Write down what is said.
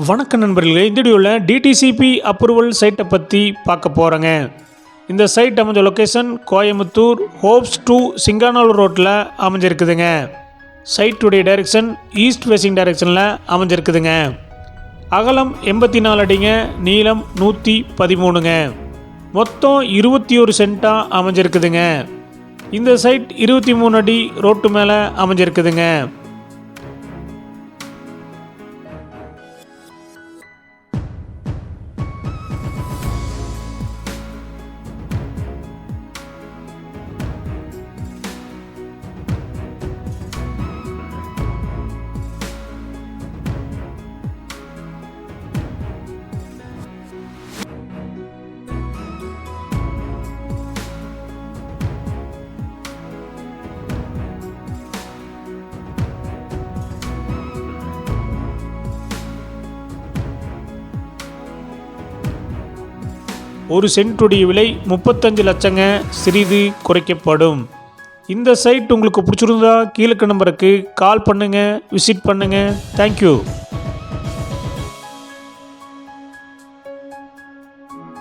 வணக்கம் நண்பர்களே இந்த வீடியோவில் டிடிசிபி அப்ரூவல் சைட்டை பற்றி பார்க்க போகிறேங்க இந்த சைட் அமைஞ்ச location Coimbatore Hopes to Singanur ரோட்டில் அமைஞ்சிருக்குதுங்க. சைட்டுடைய டைரெக்ஷன் ஈஸ்ட் ஃபேசிங் டைரெக்ஷனில் அமைஞ்சிருக்குதுங்க. அகலம் எண்பத்தி நாலு அடிங்க நீளம் நூற்றி பதிமூணுங்க. மொத்தம் இருபத்தி ஒரு சென்ட்டாக அமைஞ்சிருக்குதுங்க. இந்த சைட் இருபத்தி மூணு அடி ரோட்டு மேலே அமைஞ்சிருக்குதுங்க. ஒரு சென்ட்டுடைய விலை முப்பத்தஞ்சு லட்சங்க சிறிது குறைக்கப்படும். இந்த சைட் உங்களுக்கு பிடிச்சிருந்தா கீழே நம்பருக்கு கால் பண்ணுங்கள் விசிட் பண்ணுங்கள் தேங்க்யூ